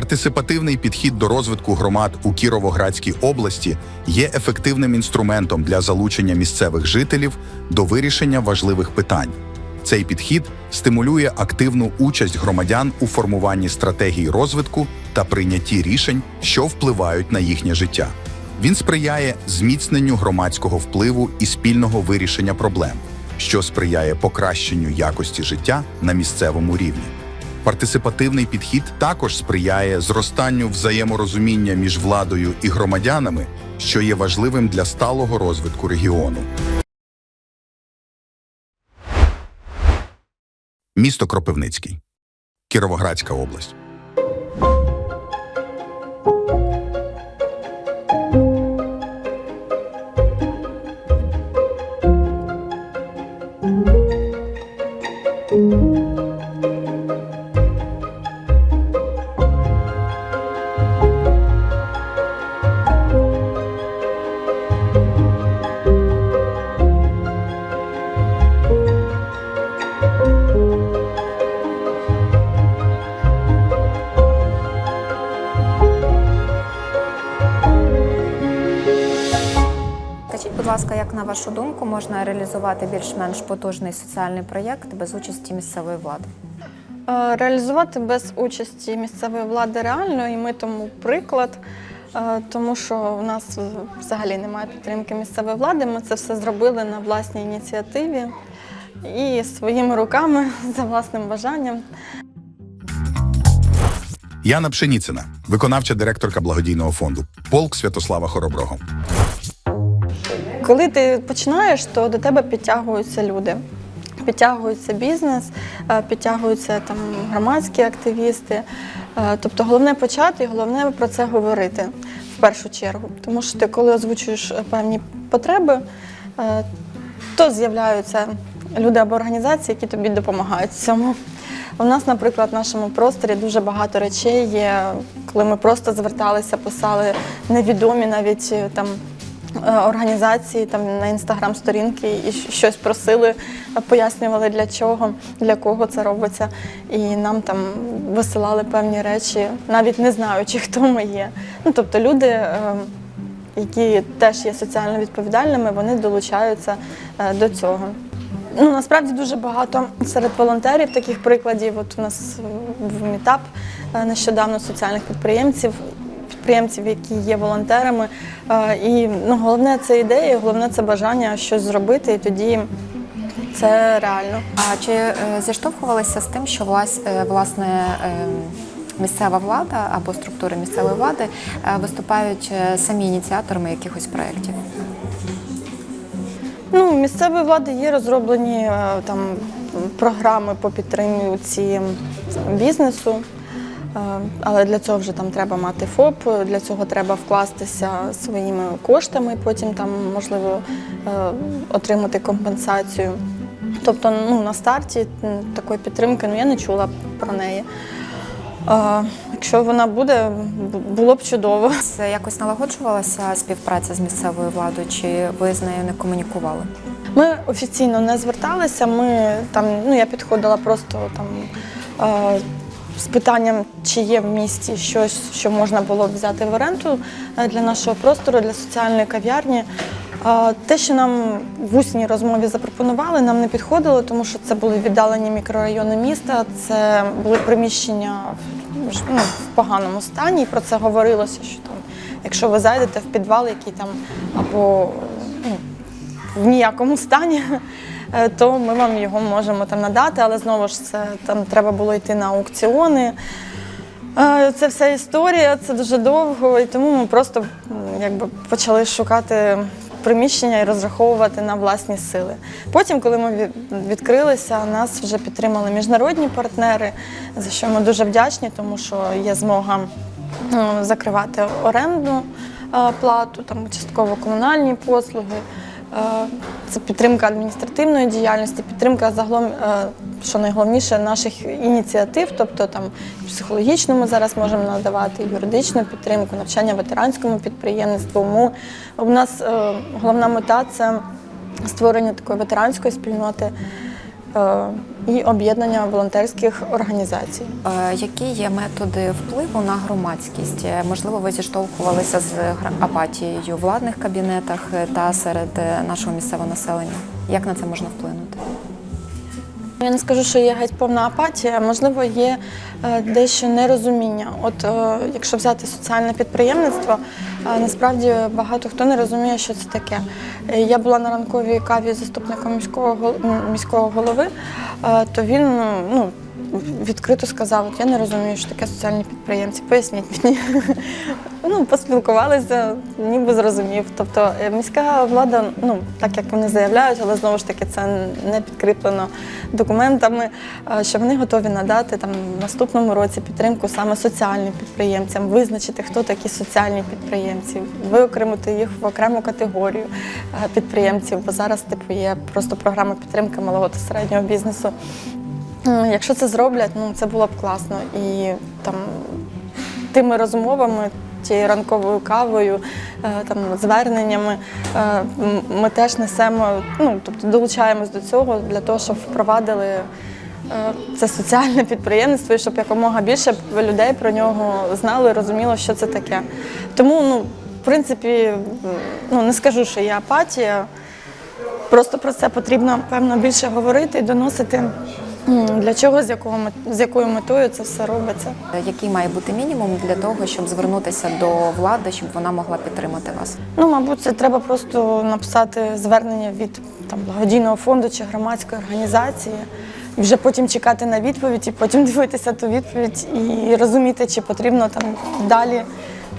Партисипативний підхід до розвитку громад у Кіровоградській області є ефективним інструментом для залучення місцевих жителів до вирішення важливих питань. Цей підхід стимулює активну участь громадян у формуванні стратегій розвитку та прийнятті рішень, що впливають на їхнє життя. Він сприяє зміцненню громадського впливу і спільного вирішення проблем, що сприяє покращенню якості життя на місцевому рівні. Партисипативний підхід також сприяє зростанню взаєморозуміння між владою і громадянами, що є важливим для сталого розвитку регіону. Місто Кропивницький, Кіровоградська область. Ласка, як на вашу думку можна реалізувати більш-менш потужний соціальний проєкт без участі місцевої влади? Е, Реалізувати без участі місцевої влади реально, і ми тому приклад, е, тому що у нас взагалі немає підтримки місцевої влади. Ми це все зробили на власній ініціативі і своїми руками за власним бажанням. Яна Пшеніцина, виконавча директорка благодійного фонду Полк Святослава Хороброго. Коли ти починаєш, то до тебе підтягуються люди. Підтягується бізнес, е, підтягуються там громадські активісти. Е, Тобто головне почати і головне про це говорити в першу чергу. Тому що ти, коли озвучуєш е, певні потреби, то з'являються люди або організації, які тобі допомагають цьому. У нас, наприклад, в нашому просторі дуже багато речей є, коли ми просто зверталися, писали невідомі навіть там організації там на інстаграм-сторінки і щось просили, е, пояснювали для чого, для кого це робиться. І нам там висилали певні речі, навіть не знаючи, хто ми є. Ну тобто люди. е, Які теж є соціально відповідальними, вони долучаються е, до цього. Ну насправді дуже багато серед волонтерів таких прикладів. От у нас е, був мітап е, нещодавно соціальних підприємців, підприємців, які є волонтерами. Е, І ну, головне це ідея, головне це бажання щось зробити, і тоді це реально. А чи е, зіштовхувалися з тим, що е, власне місцева влада або структури місцевої влади виступають самі ініціаторами якихось проєктів? Ну, місцевої влади є розроблені там програми по підтримці бізнесу. Е, Але для цього вже там треба мати ФОП, для цього треба вкластися своїми коштами, потім там можливо е, отримати компенсацію. Тобто ну, на старті такої підтримки ну, я не чула про неї. Е, Якщо вона буде, було б чудово. Це якось налагоджувалася співпраця з місцевою владою, чи ви з нею не комунікували? Ми офіційно не зверталися. Ми там, ну я підходила просто там з питанням, чи є в місті щось, що можна було б взяти в оренду е, для нашого простору, для соціальної кав'ярні. Е, Те, що нам в усній розмові запропонували, нам не підходило, тому що це були віддалені мікрорайони міста, це були приміщення ну, в поганому стані. І про це говорилося, що там, якщо ви зайдете в підвал, який там або ну, в ніякому стані, то ми вам його можемо там надати, але знову ж це там треба було йти на аукціони. Е, Це вся історія, це дуже довго, і тому ми просто якби почали шукати приміщення і розраховувати на власні сили. Потім, коли ми відкрилися, нас вже підтримали міжнародні партнери, за що ми дуже вдячні, тому що є змога ну, закривати оренду е, плату, там частково комунальні послуги. Е, Це підтримка адміністративної діяльності, підтримка загалом, е, що найголовніше, наших ініціатив, тобто там психологічну ми зараз можемо надавати, юридичну підтримку, навчання ветеранському підприємництву. У нас е, головна мета це створення такої ветеранської спільноти. Е, і об'єднання волонтерських організацій. Е, Які є методи впливу на громадськість? Е, Можливо, ви зіштовхувалися з апатією в владних кабінетах та серед нашого місцевого населення. Як на це можна вплинути? Я не скажу, що є геть повна апатія, можливо, є е, дещо нерозуміння. От е, якщо взяти соціальне підприємництво, е, насправді багато хто не розуміє, що це таке. Я була на ранковій каві заступником міського міського голови, то він ну. Відкрито сказав, я не розумію, що таке соціальні підприємці. Поясніть мені. Ну, поспілкувалися, ніби зрозумів. Тобто е, міська влада, ну так як вони заявляють, але знову ж таки це не підкріплено документами, що вони готові надати там наступному році підтримку саме соціальним підприємцям, визначити, хто такі соціальні підприємці, виокремити їх в окрему категорію е, підприємців. Бо зараз типу є просто програма підтримки малого та середнього бізнесу. Якщо це зроблять, ну це було б класно. І там тими розмовами, тією ранковою кавою, е, там зверненнями е, ми теж несемо, ну тобто долучаємось до цього для того, щоб впровадили е, це соціальне підприємництво і щоб якомога більше людей про нього знали, розуміло, що це таке. Тому, ну, в принципі, ну не скажу, що є апатія. Просто про це потрібно певно більше говорити і доносити. Для чого, з, якого, з якою метою це все робиться. Який має бути мінімум для того, щоб звернутися до влади, щоб вона могла підтримати вас? Ну, мабуть, це треба просто написати звернення від там, благодійного фонду чи громадської організації, і вже потім чекати на відповідь, і потім дивитися ту відповідь і розуміти, чи потрібно там далі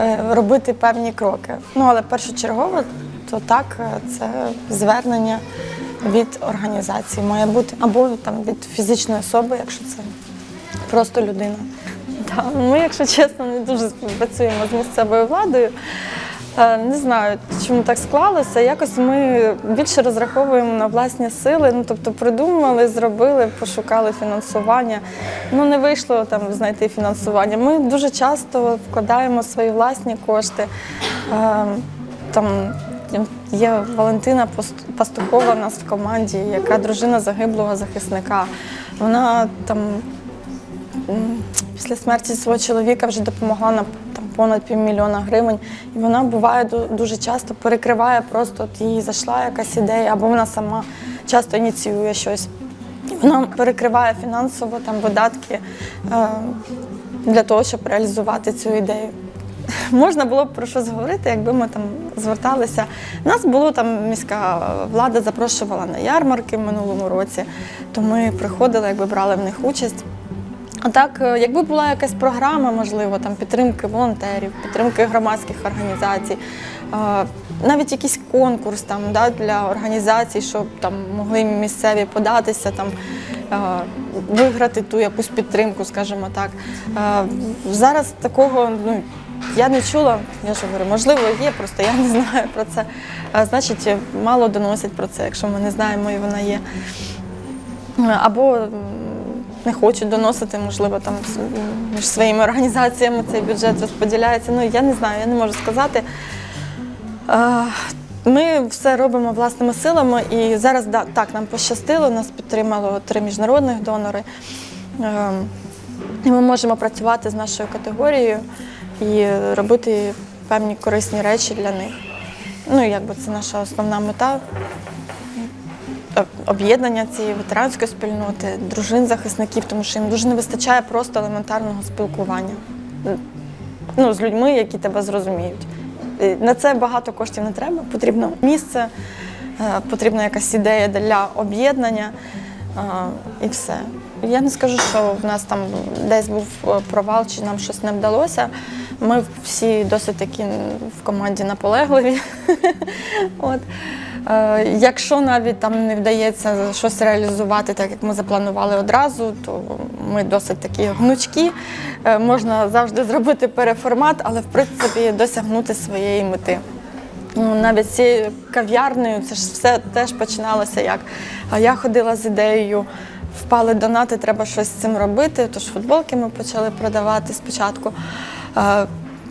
е, робити певні кроки. Ну, але першочергово, то так, е, це звернення від організації має бути, або там від фізичної особи, якщо це просто людина. Так, ми, якщо чесно, не дуже співпрацюємо з місцевою владою. Е, Не знаю, чому так склалося. Якось ми більше розраховуємо на власні сили. Ну тобто придумали, зробили, пошукали фінансування. Ну не вийшло там знайти фінансування. Ми дуже часто вкладаємо свої власні кошти. Е, Там є Валентина Пастухова у нас в команді, яка дружина загиблого захисника. Вона там після смерті свого чоловіка вже допомогла на там понад півмільйона гривень. І вона буває дуже часто перекриває просто от їй зайшла якась ідея, або вона сама часто ініціює щось. Вона перекриває фінансово там видатки е, для того, щоб реалізувати цю ідею. Можна було б про щось говорити, якби ми там зверталися. Нас було там міська влада запрошувала на ярмарки в минулому році, то ми приходили, якби брали в них участь. А так, е, якби була якась програма, можливо, там підтримки волонтерів, підтримки громадських організацій, е, навіть якийсь конкурс там да, для організацій, щоб там могли місцеві податися, там е, виграти ту якусь підтримку, скажімо так. Зараз такого ну, я не чула, я ж говорю, можливо, є, просто я не знаю про це. Е, Значить, мало доносять про це, якщо ми не знаємо і вона є. Або не хочуть доносити, можливо, там між своїми організаціями цей бюджет розподіляється. Ну, я не знаю, я не можу сказати. Ми все робимо власними силами, і зараз так нам пощастило, нас підтримало три міжнародних донори. Е, І ми можемо працювати з нашою категорією і робити певні корисні речі для них. Ну, якби це наша основна мета об'єднання цієї ветеранської спільноти, дружин захисників, тому що їм дуже не вистачає просто елементарного спілкування ну, з людьми, які тебе зрозуміють. На це багато коштів не треба. Потрібно місце, е, потрібна якась ідея для об'єднання е, і все. Я не скажу, що в нас там десь був провал чи нам щось не вдалося. Ми всі досить такі в команді наполегливі. От. Е, Якщо навіть там не вдається щось реалізувати так, як ми запланували одразу, то ми досить такі гнучкі. Е, Можна завжди зробити переформат, але в принципі досягнути своєї мети. Ну, навіть цією кав'ярнею, це ж все теж починалося як. А я ходила з ідеєю, впали донати, треба щось з цим робити. Тож футболки ми почали продавати спочатку.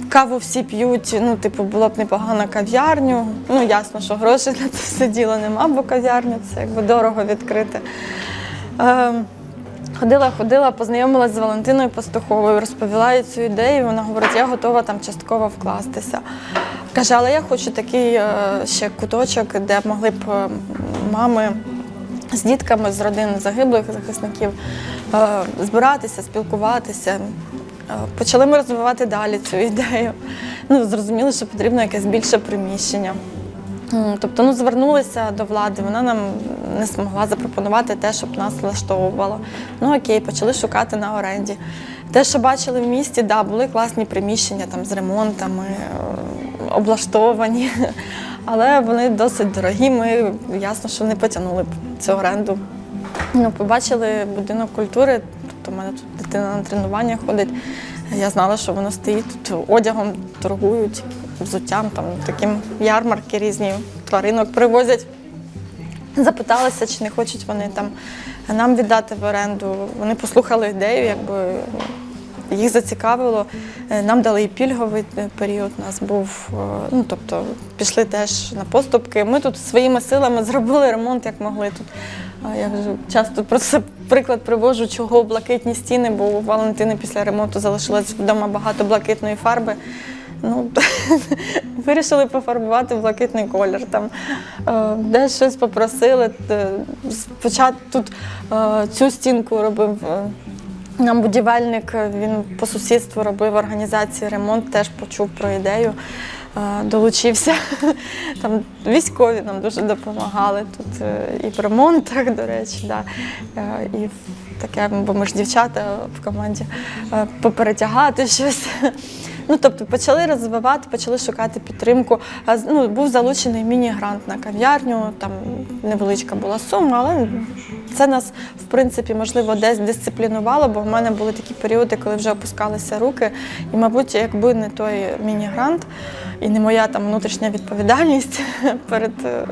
Каву всі п'ють, ну, типу, було б непогано кав'ярню. Ну, ясно, що грошей на це все діло нема, бо кав'ярню це якби дорого відкрити. Е, Ходила, ходила, познайомилася з Валентиною Пастуховою, розповіла їй цю ідею. Вона говорить, я готова там частково вкластися. Каже, але я хочу такий е, ще куточок, де могли б мами з дітками з родин загиблих захисників е, збиратися, спілкуватися. Е, Почали ми розвивати далі цю ідею. Ну, зрозуміли, що потрібно якесь більше приміщення. Тобто ну, звернулися до влади, вона нам не змогла запропонувати те, щоб нас влаштовувало. Ну окей, почали шукати на оренді. Те, що бачили в місті, да, були класні приміщення там, з ремонтами, е, облаштовані, але вони досить дорогі. Ми ясно, що не потягнули цю оренду. Ну, побачили будинок культури, тобто в мене тут дитина на тренування ходить. Я знала, що воно стоїть тут одягом, торгують, взуттям, там таким ярмарки різні, тваринок привозять. Запиталася, чи не хочуть вони там нам віддати в оренду. Вони послухали ідею, якби їх зацікавило. Е, Нам дали і пільговий е, період. У нас був, е, ну тобто пішли теж на поступки. Ми тут своїми силами зробили ремонт, як могли тут. Я вже часто про це приклад привожу, чого блакитні стіни, бо у Валентини після ремонту залишилось вдома багато блакитної фарби. Ну, вирішили пофарбувати блакитний колір. Там, е, десь щось попросили. Е, Спочатку тут е, цю стінку робив нам будівельник, він по сусідству робив організації ремонт, теж почув про ідею, долучився. Там військові нам дуже допомагали тут е, і в ремонтах, до речі, да, е, і таке, бо ми ж дівчата в команді, е, поперетягати щось. Ну, тобто почали розвивати, почали шукати підтримку. Ну, був залучений міні-грант на кав'ярню, там невеличка була сума, але це нас, в принципі, можливо, десь дисциплінувало, бо в мене були такі періоди, коли вже опускалися руки. І, мабуть, якби не той міні-грант і не моя там внутрішня відповідальність перед е,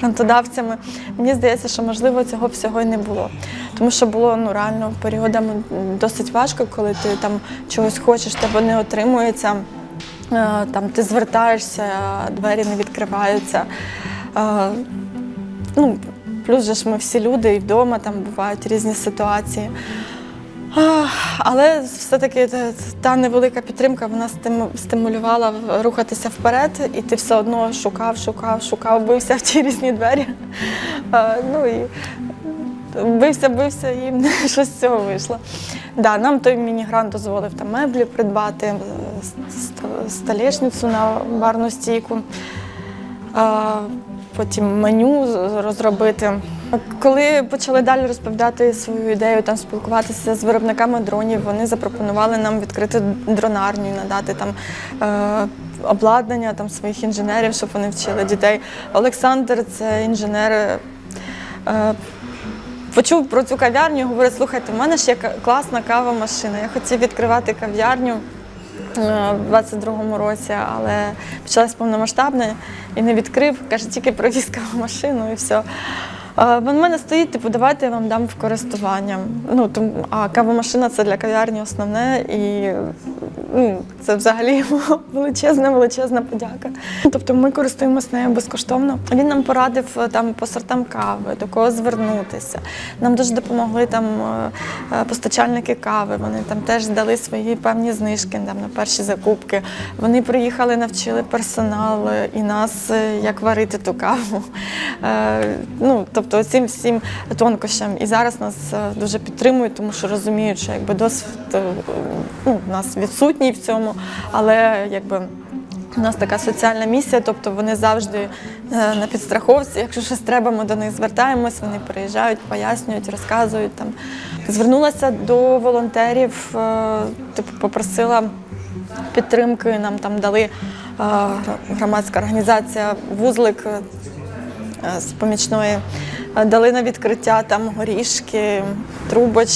грантодавцями, мені здається, що можливо цього всього і не було. Тому що було ну реально періодами досить важко, коли ти там чогось хочеш, тебе не отримується. Е, Там ти звертаєшся, двері не відкриваються. Е, Ну, плюс же ж ми всі люди і вдома там бувають різні ситуації. Але все-таки та- невелика підтримка вона стиму- стимулювала рухатися вперед, і ти все одно шукав, шукав, шукав, бився в ті різні двері. Ну і бився, бився, і щось з цього вийшло. Да, нам той міні-грант дозволив там меблі придбати, столешницю на барну стійку. Потім меню розробити. Коли почали далі розповідати свою ідею, там спілкуватися з виробниками дронів, вони запропонували нам відкрити дронарню, надати там е, обладнання там своїх інженерів, щоб вони вчили дітей. Олександр це інженер. Е, Почув про цю кав'ярню, і говорить, слухайте, в мене ж є класна кава машина. Я хотів відкривати кав'ярню е, в 22-му році, але почалась повномасштабна і не відкрив. Каже, тільки привіз кавомашину і все. В мене стоїть, типу, давайте я вам дам в користування. Ну, тому, а кавомашина це для кав'ярні основне, і ну, це взагалі величезна, величезна подяка. Тобто ми користуємося нею безкоштовно. Він нам порадив е, там по сортам кави, до кого звернутися. Нам дуже допомогли там е, е, постачальники кави. Вони там теж дали свої певні знижки там, на перші закупки. Вони приїхали, навчили персонал і нас, як варити ту каву. Ну, тобто цим всім тонкощам. І зараз нас е, дуже підтримують, тому що розуміють, що якби досвід е, ну, у нас відсутній в цьому, але якби. У нас така соціальна місія, тобто вони завжди е, на підстраховці. Якщо щось треба, ми до них звертаємось, вони приїжджають, пояснюють, розказують там. Звернулася до волонтерів, типу, попросила підтримки. Нам там дали громадська організація Вузлик з помічної. Е, Дали відкриття там горішки, трубочки.